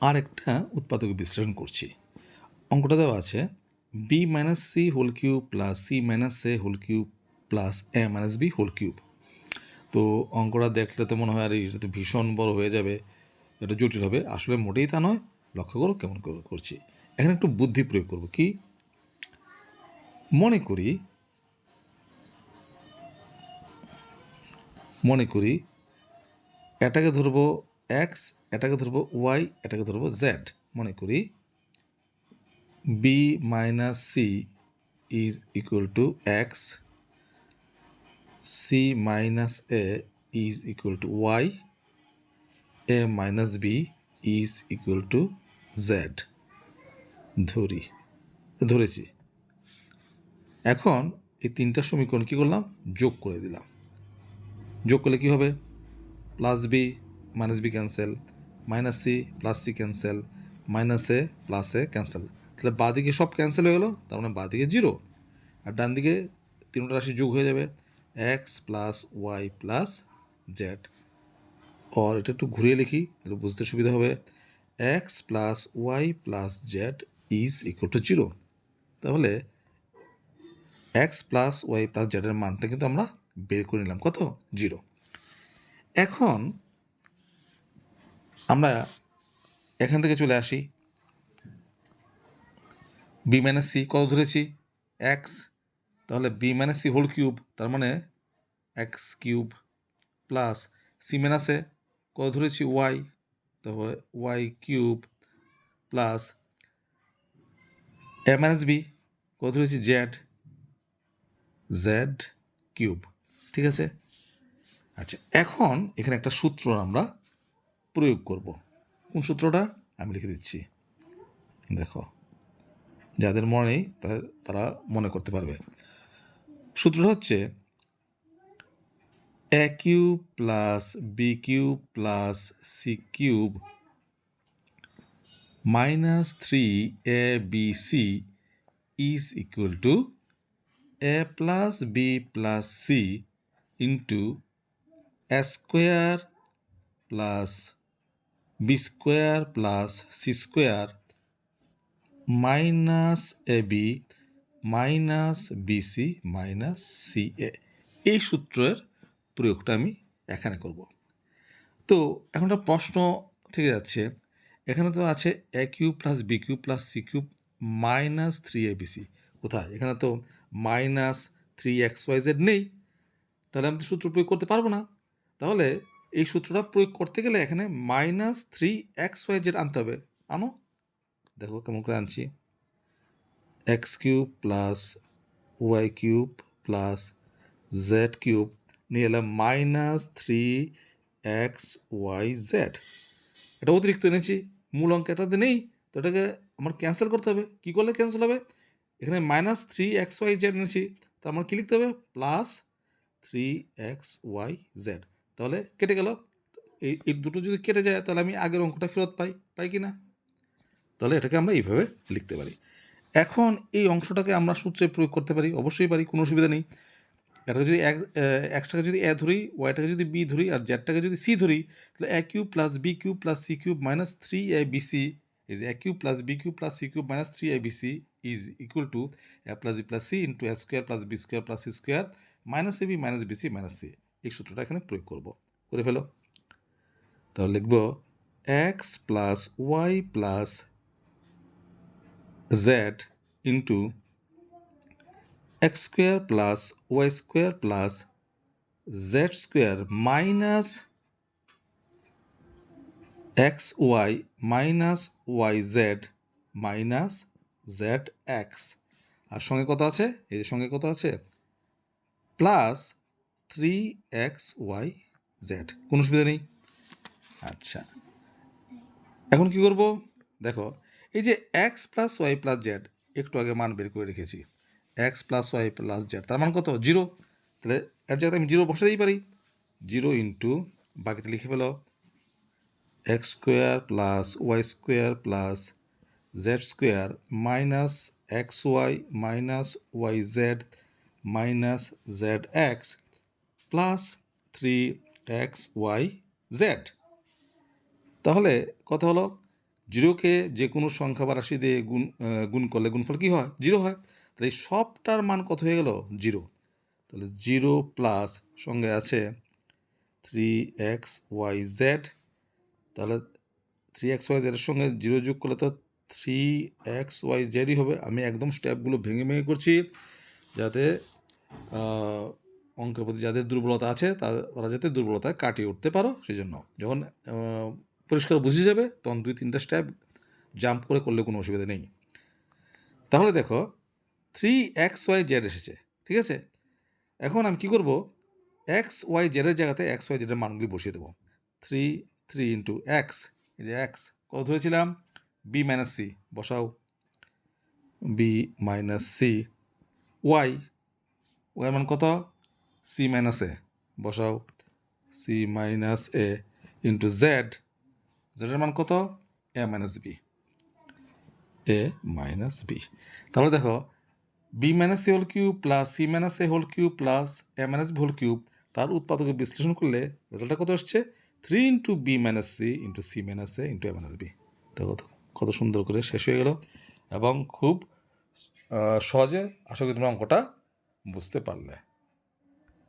আর একটা উৎপাদক বিশ্লেষণ করছি। অঙ্কটা দেওয়া আছে B minus C whole cube plus C minus A whole cube plus A minus B whole cube তো অঙ্কটা দেখলে তো মনে হয় আর এটা তো ভীষণ বড় হয়ে যাবে, এটা জটিল হবে। আসলে মোটেই তা নয়, লক্ষ্য করো কেমন করে করছি। এখানে একটু বুদ্ধি প্রয়োগ করব কি? মনে করি মনে করি, এটাকে ধরবো এক্স এটাকে ধরবো ওয়াই এটাকে ধরবো জেড মনে করি B minus C is equal to X C minus A is equal to Y A minus B is equal to Z ধরি, ধরেছি। এখন এই তিনটা সমীকরণ কী করলাম? যোগ করে দিলাম। যোগ করলে কী হবে? Plus B minus B cancel minus C plus C cancel minus A plus A cancel তাহলে বাঁদিকে সব ক্যান্সেল হয়ে গেলো, তার মানে বাঁদিকে জিরো আর ডান দিকে তিনটা রাশি যোগ হয়ে যাবে X plus Y plus Z আর এটা একটু ঘুরিয়ে লিখি, তাহলে বুঝতে সুবিধা হবে X plus Y plus Z is equal to zero তাহলে এক্স প্লাস ওয়াই প্লাস জেডের মানটা কিন্তু আমরা বের করে নিলাম, কত? জিরো এখন আমরা এখান থেকে চলে আসি। বি মাইনাস সি কত ধরেছি? এক্স তাহলে B minus C whole cube তার মানে এক্স কিউব প্লাস সি মাইনাসে কত ধরেছি? ওয়াই তাহলে Y cube plus A minus B কত ধরেছি? জেড জেড কিউব ঠিক আছে? আচ্ছা এখন এখানে একটা সূত্র আমরা প্রয়োগ করব। কোন সূত্রটা? আমি লিখে দিচ্ছি। দেখো, যাদের মনে নেই তারা মনে করতে পারবে। সূত্রটা হচ্ছে A cube plus B cube plus C cube minus three A B C is equal to A plus B plus C into square plus B square plus C square minus A B minus BC minus C A এই সূত্রের প্রয়োগটা আমি এখানে করব। তো এখন একটা প্রশ্ন থেকে যাচ্ছে, এখানে তো আছে A cube plus B cube plus C cube minus three A BC কোথায়? এখানে তো minus three X Y Z নেই। তাহলে আমি তো সূত্র প্রয়োগ করতে পারব না। তাহলে এই সূত্রটা প্রয়োগ করতে গেলে এখানে minus three X Y Z আনতে হবে। আনো। দেখো কেমন করে আনছি। X cube plus Y cube plus Z cube নিয়ে এলাম minus three X Y Z এটা অতিরিক্ত এনেছি। মূল অঙ্ক এটাতে নেই, তো এটাকে আমার ক্যান্সেল করতে হবে। কী করলে ক্যান্সেল হবে? এখানে minus three X Y Z এনেছি, তো আমার কী লিখতে হবে? Plus three X Y Z তাহলে কেটে গেল। এই এই দুটো যদি কেটে যায়, তাহলে আমি আগের অঙ্কটা ফেরত পাই পাই কি না? তাহলে এটাকে আমরা এইভাবে লিখতে পারি। এখন এই অংশটাকে আমরা সূত্রে প্রয়োগ করতে পারি, অবশ্যই পারি, কোনো অসুবিধা নেই। এটাকে যদি এক এক্সটাকে যদি এ ধরি ওয়াইটাকে যদি বি ধরি, আর জেডটাকে যদি সি ধরি, তাহলে A cube plus B cube plus C cube minus three A B C is A cube plus B cube plus C cube minus three A B C is equal to A plus B plus C into A square plus B square plus C square minus A B minus B C minus C এই সূত্রটা এখানে প্রয়োগ করব। করে ফেলো। তাহলে লিখব X plus Y plus Z into X square plus Y square plus Z square minus X Y minus Y Z minus Z X আর সঙ্গে কত আছে? যে সঙ্গে কত আছে? Plus three X Y Z কোনো সুবিধা নেই? আচ্ছা। এখন কি করব? দেখো, এই যে X plus Y plus Z একটু আগে মান বের করে রেখেছি। X plus Y plus Z তার মান কত? জিরো। তাহলে এর জায়গায় আমি জিরো বসাতেই পারি। জিরো ইন্টু বাকিটা লিখে ফেলো। X square plus Y square plus Z square minus X Y minus Y Z minus Z X plus three X Y Z তাহলে কত হলো, জিরোকে যে কোনো সংখ্যা বা রাশি দিয়ে গুণ গুণ করলে গুণফল কী হয়? জিরো হয়। তাহলে সবটার মান কত হয়ে গেল? জিরো। তাহলে জিরো প্লাস সঙ্গে আছে থ্রি এক্স ওয়াই জেড তাহলে থ্রি এক্স ওয়াই জেডের সঙ্গে জিরো যোগ করলে তো থ্রি এক্স ওয়াই জেডই হবে। আমি একদম স্টেপগুলো ভেঙে ভেঙে করছি, যাতে অঙ্কের প্রতি যাদের দুর্বলতা আছে তারা যাতে দুর্বলতা কাটিয়ে উঠতে পারো সেই জন্য যখন পরিষ্কার বুঝে যাবে, তখন দুই, তিনটা স্টেপ জাম্প করে করলে কোনো অসুবিধা নেই। তাহলে দেখো থ্রি এক্স ওয়াই জেড এসেছে, ঠিক আছে? এখন আমি কী করব? এক্স ওয়াই জেডের জায়গাতে এক্স ওয়াই জেডের মানগুলি বসিয়ে দেবো। থ্রি থ্রি ইন্টু এক্স এই যে এক্স কত ধরেছিলাম? বি মাইনাস সি বসাও। B minus C Y Y মান কত? সি মাইনাস এ বসাও। C minus A into Z জেডের মান কত? A minus B A minus B তাহলে দেখো B minus C whole cube plus C minus A whole cube plus A minus B whole cube তার উৎপাদকে বিশ্লেষণ করলে রেজাল্টটা কত আসছে? Three into B minus C into C minus A into A minus B কত কত সুন্দর করে শেষ হয়ে গেল। এবং খুব সহজে আশা করি তোমরা অঙ্কটা বুঝতে পারলে।